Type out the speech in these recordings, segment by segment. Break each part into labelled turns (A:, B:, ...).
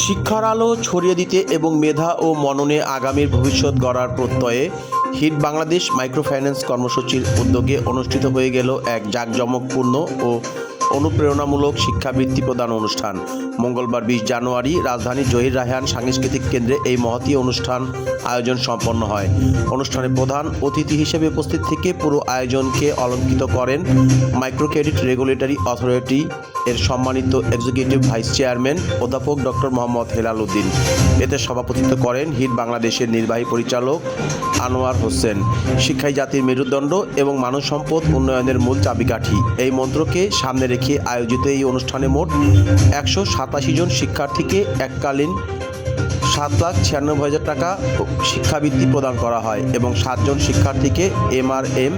A: শিক্ষার আলো ছড়িয়ে দিতে এবং মেধা ও মননে আগামীর ভবিষ্যৎ গড়ার প্রত্যয়ে হিট বাংলাদেশ মাইক্রোফাইন্যান্স কর্মসূচির উদ্যোগে অনুষ্ঠিত হয়ে গেল এক জাঁকজমকপূর্ণ ও অনুপ্রেরণামূলক শিক্ষাবৃত্তি প্রদান অনুষ্ঠান। মঙ্গলবার বিশ জানুয়ারি রাজধানী জহির রায়হান সাংস্কৃতিক কেন্দ্রে এই মহতী অনুষ্ঠান আয়োজন সম্পন্ন হয়। অনুষ্ঠানে প্রধান অতিথি হিসেবে উপস্থিত থেকে পুরো আয়োজনকে অলঙ্কিত করেন মাইক্রো ক্রেডিট রেগুলেটরি অথরিটি এর সম্মানিত এক্সিকিউটিভ ভাইস চেয়ারম্যান অধ্যাপক ডক্টর মোহাম্মদ হেলাল উদ্দিন। এতে সভাপতিত্ব করেন হিট বাংলাদেশের নির্বাহী পরিচালক আনোয়ার হোসেন। শিক্ষাই জাতির মেরুদণ্ড এবং মানব সম্পদ উন্নয়নের মূল চাবিকাঠি। এই মন্ত্রকে সামনে রেখে আয়োজিত এই অনুষ্ঠানে মোট একশো সাতাশি জন শিক্ষার্থীকে এককালীন সাত লাখ ছিয়ানব্বই হাজার টাকা শিক্ষাবৃত্তি প্রদান করা হয় এবং সাতজন শিক্ষার্থীকে এমআরএম,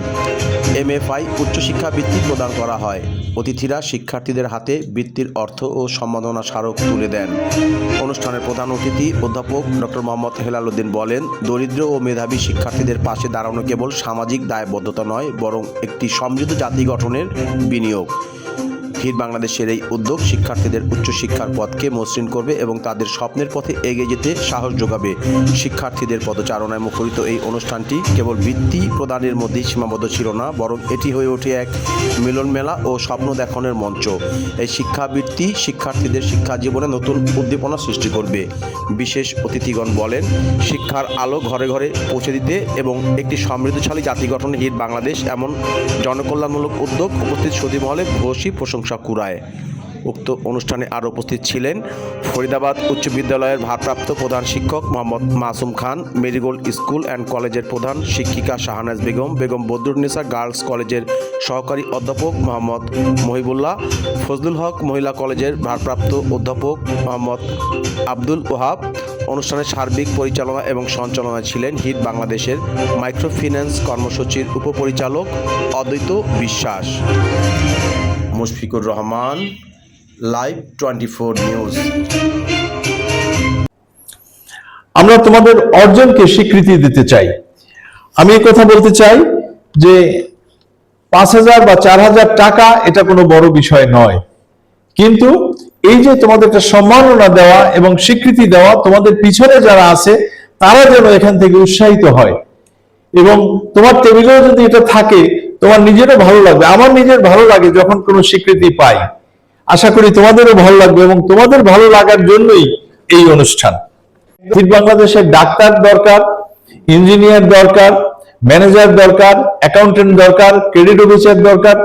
A: এমএফআই, উচ্চশিক্ষাবৃত্তি প্রদান করা হয়। অতিথিরা শিক্ষার্থীদের হাতে বৃত্তির অর্থ ও সম্মাননা স্মারক তুলে দেন। অনুষ্ঠানের প্রধান অতিথি অধ্যাপক ডক্টর মোহাম্মদ হেলাল উদ্দিন বলেন, দরিদ্র ও মেধাবী শিক্ষার্থীদের পাশে দাঁড়ানো কেবল সামাজিক দায়বদ্ধতা নয়, বরং একটি সমৃদ্ধ জাতি গঠনের বিনিয়োগ। হিট বাংলাদেশের এই উদ্যোগ শিক্ষার্থীদের উচ্চশিক্ষার পথকে মসৃণ করবে এবং তাদের স্বপ্নের পথে এগিয়ে যেতে সাহস যোগাবে। শিক্ষার্থীদের পদচারণায় মুখরিত এই অনুষ্ঠানটি কেবল বৃত্তি প্রদানের মধ্যেই সীমাবদ্ধ ছিল না, বরং এটি হয়ে ওঠে এক মিলন মেলা ও স্বপ্ন দেখানোর মঞ্চ। এই শিক্ষাবৃত্তি শিক্ষার্থীদের শিক্ষা জীবনে নতুন উদ্দীপনা সৃষ্টি করবে। বিশেষ অতিথিগণ বলেন, শিক্ষার আলো ঘরে ঘরে পৌঁছে দিতে এবং একটি সমৃদ্ধশালী জাতি গঠনে হিট বাংলাদেশ এমন জনকল্যাণমূলক উদ্যোগ উপস্থিত সদী মহলে ভূয়সী প্রশংসা কুড়ায়। উক্ত অনুষ্ঠানে আরও উপস্থিত ছিলেন ফরিদাবাদ উচ্চ বিদ্যালয়ের ভারপ্রাপ্ত প্রধান শিক্ষক Mohammad Masum Khan, Marigold school and কলেজের প্রধান শিক্ষিকা শাহানাজ বেগম বেগম বদরুন্নেসা গার্লস কলেজের সহকারী অধ্যাপক মোহাম্মদ মহিবুল্লাহ, ফজলুল হক মহিলা কলেজের ভারপ্রাপ্ত অধ্যাপক মোহাম্মদ আব্দুল ওহাব অনুষ্ঠানের সার্বিক পরিচালনা এবং সঞ্চালনায় ছিলেন হিট বাংলাদেশের মাইক্রোফিন্যান্স কর্মসূচির উপপরিচালক অদ্বৈত Biswas. Mushfiqur Rahman live twenty four news
B: আমরা তোমাদের অর্জনকে স্বীকৃতি দিতে চাই। আমি কথা বলতে চাই যে পাঁচ হাজার বা চার হাজার টাকা এটা কোনো বড় বিষয় নয়। কিন্তু এই যে তোমাদের একটা সম্মাননা দেওয়া এবং স্বীকৃতি দেওয়া, তোমাদের পিছনে যারা আছে, তারা যেন এখান থেকে উৎসাহিত হয়। এবং তোমার টেবিলেও যদি এটা থাকে তোমার নিজেরও ভালো লাগবে, আমার নিজের ভালো লাগে যখন কোনো স্বীকৃতি পাই। আশা করি তোমাদেরও ভালো লাগবে এবং তোমাদের ভালো লাগার জন্যই এই অনুষ্ঠান। বাংলাদেশের ডাক্তার দরকার, ইঞ্জিনিয়ার দরকার, ম্যানেজার দরকার, অ্যাকাউন্টেন্ট দরকার, ক্রেডিট অফিসার দরকার,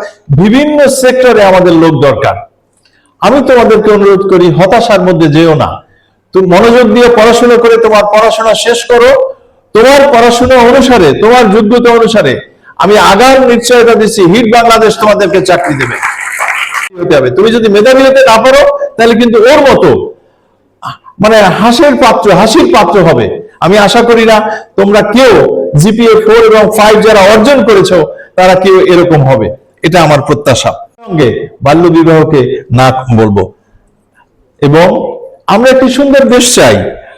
B: বিভিন্ন সেক্টরে আমাদের লোক দরকার। আমি তোমাদেরকে অনুরোধ করি, হতাশার মধ্যে যেও না। তুমি মনোযোগ দিয়ে পড়াশোনা করে, তোমার পড়াশোনা শেষ করো। তোমার পড়াশোনা অনুসারে, তোমার যোগ্যতা অনুসারে আমি আগাম নিশ্চয়তা দিচ্ছি। হিট বাংলাদেশ তোমাদেরকে চাকরি দেবে। হতে হবে। তুমি যদি মেধাবী হতে না পারো, তাহলে কিন্তু ওর মতো মানে হাসির পাত্র হাসির পাত্র হবে। আমি আশা করি না তোমরা কেউ জিপিএ ফোর এবং ফাইভ যারা অর্জন করেছ, তারা কেউ এরকম হবে। এটা আমার প্রত্যাশা। সঙ্গে বাল্য বিবাহকে না বলব। এবং আমরা একটি সুন্দর দেশ চাই।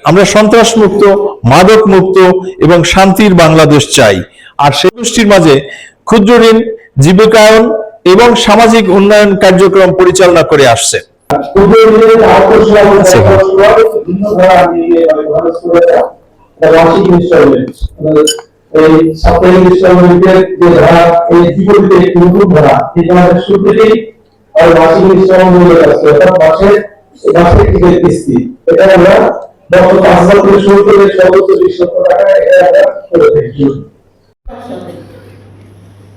B: আমরা সন্ত্রাস মুক্ত মাদক মুক্ত এবং শান্তির বাংলাদেশ চাই। আর সেই গোষ্ঠীর মাঝে ক্ষুদ্র ঋণ জীবিকায়ন এবং সামাজিক উন্নয়ন কার্যক্রম পরিচালনা করে আসছে।
C: কিছু কিস্তি এটা আমরা গত পাঁচ হাজার থেকে শুরু করে সর্বোচ্চ বিশ লক্ষ টাকা এটা আমরা করে থাকি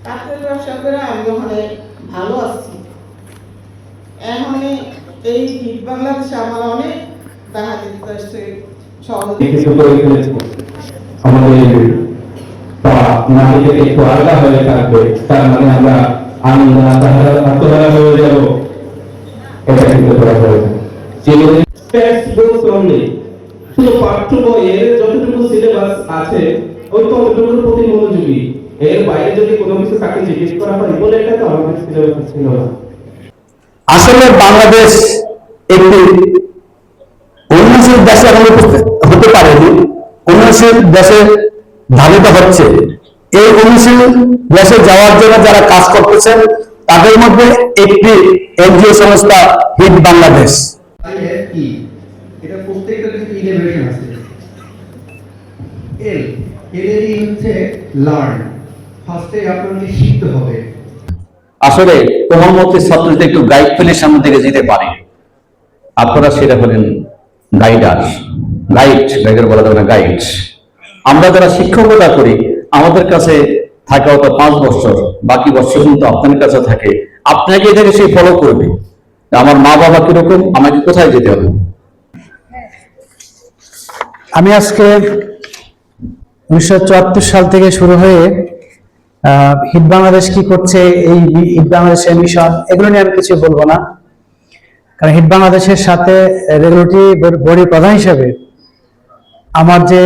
D: কাঠের ব্যবসা করে আমি ওখানে ভালো আছি। এখন এই হিট বাংলাদেশে আমার অনেক দেখা দিতে আসছে
E: আমাদের পা মাটি থেকে একটু আলাদা হয়ে থাকবে। তার মানে আমরা আনন্দ আত্মধারা হয়ে যাব। এটা কিন্তু করা হয়েছে। যেগুলো
F: শুধু পাঠ্য বইয়ের যতটুকু সিলেবাস আছে ওই ততটুকুর প্রতি মনোযোগী। এর বাইরে যদি কোনো কিছু তাকে জিজ্ঞেস করা হয় বলে এটা তো আমাদের সিলেবাস ছিল না।
G: আসলে বাংলাদেশ একটি উন্নয়নশীল দেশে এখন হতে পারেনি। উন্নয়নশীল দেশে ধাবিত হচ্ছে। এই উন্নয়নশীল দেশে যাওয়ার জন্য যারা কাজ করতেছেন তাদের মধ্যে একটি এনজিও সংস্থা হিট বাংলাদেশ।
H: এটা প্রত্যেকটা কিন্তু ইলেভেশন আছে। এল এর ই হচ্ছে লার্ন ফার্স্টে আপনাকে শিখতে হবে।
G: আসলে তোমার মধ্যে ছাত্র যদি একটু গাইড পেলে সামনে থেকে যেতে পারে। আপনারা সেটা হলেন গাইডার গাইড গাইডার বলা যাবে না গাইড আমরা যারা শিক্ষকতা করি, আমাদের কাছে থাকে হয়তো পাঁচ বছর, বাকি বছর কিন্তু আপনার কাছে থাকে। আপনাকে এটাকে সে ফলো করবে। আমার মা বাবা কীরকম? আমাকে কোথায় যেতে হবে?
I: আমি আজকে উনিশশো চুয়াত্তর সাল থেকে শুরু হয়ে হিট বাংলাদেশ কি করছে, এই হিট বাংলাদেশের মিশন, এগুলো নিয়ে আমি কিছু বলব না। কারণ হিট বাংলাদেশের সাথে রেগুলেটরি বডির প্রধান হিসেবে আমার যে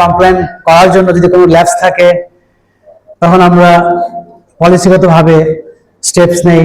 I: কমপ্লেন করার জন্য যদি কোনো ল্যাবস থাকে, তখন আমরা পলিসিগতভাবে স্টেপস নেই।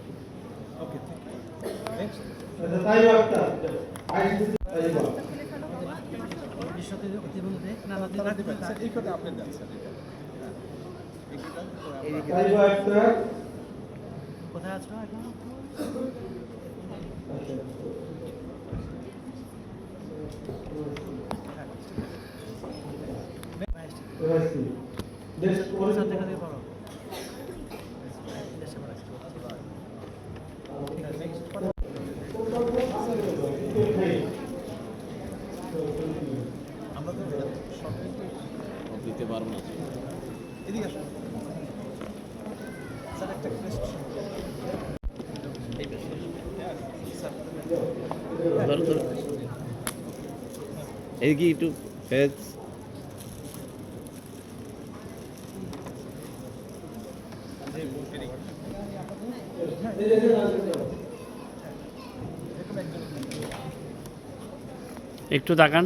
F: আইসিসি তাই তাই আক্তার
J: কি একটু ফেজ একটু তাকান।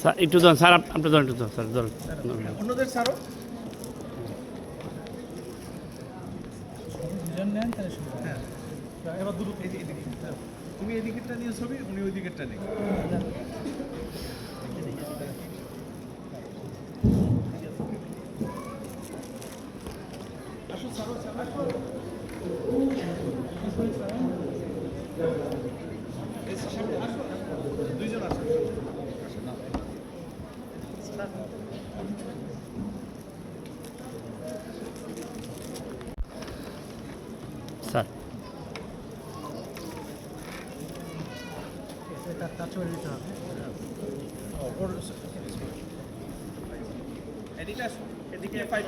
J: স্যার একটু ধরুন স্যার আপ- আপনি ধরুন একটু ধরুন স্যার ধরুন।
B: অন্যদের ছাড়ো। এবার দূর এদিকে তুমি এদিকেরটা নিয়ে ছবি উনি ওই দিকেরটা নিয়ে এদিকে আসো এদিকে ফাইভ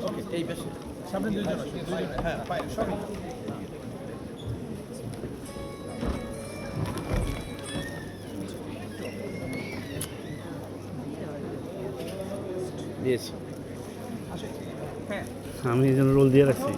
B: ওকে এই বেশি সামনে দুইজন হ্যাঁ ফাইভ
J: দিয়েছি আমি এই জন্য রোল দিয়ে রাখছি।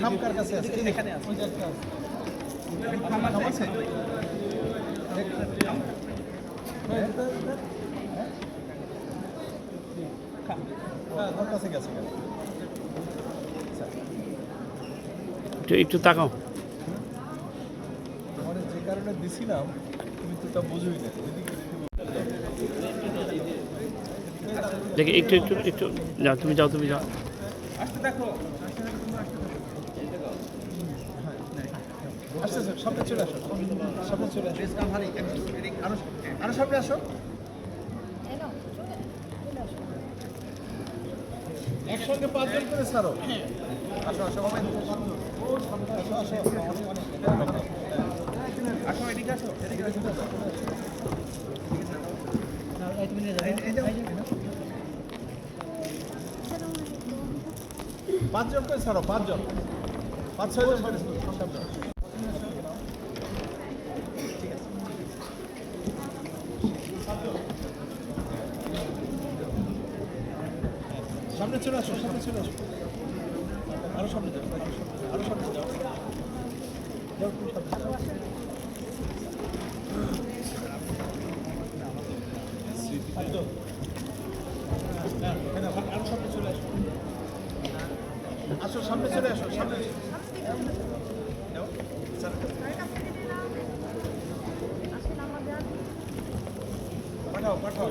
J: খামকার কাছে আছে এখানে আছে। ওই একটু
K: তাকাও।
J: দিছিলাম তুমি তো তা বুঝোই না
K: দেখি একটু একটু একটু যাও তুমি যাও তুমি যাও।
J: আচ্ছা আচ্ছা সামনে চলে আসো সামনে চলে আসো। আরও আরও সামনে আসো। একসঙ্গে পাঁচজন করে ছাড়ো। আসো আসো এদিকে আসো। আসো। পাঁচজন করে পাঁচজন। পাঁচ। সামনে চলে আসো, সামনে চলে আসো। আরও সামনে যাও আরও সামনে যাও যাও, তুমি সামনে যাও। একদম। হ্যাঁ, এখানে আরো- আরও সামনে চলে আসো আসো, সামনে চলে আসো, সামনে। পাঠাও পাঠাও।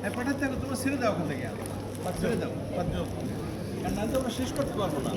J: হ্যাঁ পাঠাতে তোমরা ছেড়ে দাও ওখান থেকে ছেড়ে দাও পাঁচজন আর নাহলে তো আমরা শেষ করতে পারব না